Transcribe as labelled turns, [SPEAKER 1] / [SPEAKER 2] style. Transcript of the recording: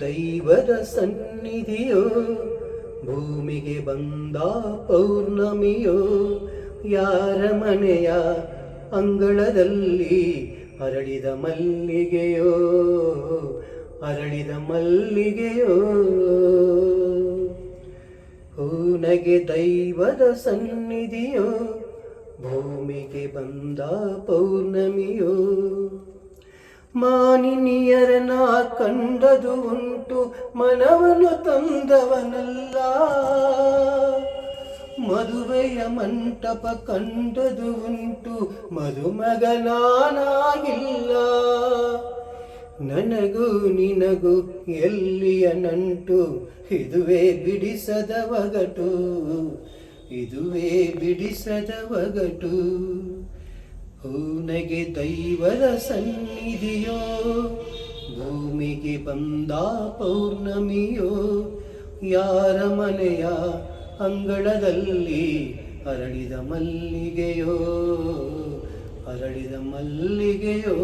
[SPEAKER 1] ದೈವದ ಸನ್ನಿಧಿಯೋ, ಭೂಮಿಗೆ ಬಂದ ಪೌರ್ಣಮಿಯೋ, ಯಾರ ಮನೆಯ ಅಂಗಳದಲ್ಲಿ ಅರಳಿದ ಮಲ್ಲಿಗೆಯೋ ಅರಳಿದ ಮಲ್ಲಿಗೆಯೋ. ಹೂನಗೆ ದೈವದ ಸನ್ನಿಧಿಯೋ, ಭೂಮಿಗೆ ಬಂದ ಪೌರ್ಣಮಿಯೋ ಮಾನಿನಿಯರನ ಕಂಡದು ಉಂಟು, ಮನವನು ತಂದವನಲ್ಲ. ಮದುವೆಯ ಮಂಟಪ ಕಂಡದು ಉಂಟು, ಮದುಮಗನಾನಾಗಿಲ್ಲ. ನನಗೂ ನಿನಗೂ ಎಲ್ಲಿಯ ನಂಟು, ಇದುವೇ ಬಿಡಿಸದ ಒಗಟು, ಇದುವೇ ಬಿಡಿಸದ ಒಗಟು. ಹೂನಗೆ ದೈವದ ಸನ್ನಿಧಿಯೋ ಭೂಮಿಗೆ ಬಂದ ಪೌರ್ಣಮಿಯೋ ಯಾರ ಮನೆಯ ಅಂಗಳದಲ್ಲಿ ಅರಳಿದ ಮಲ್ಲಿಗೆಯೋ ಅರಳಿದ ಮಲ್ಲಿಗೆಯೋ.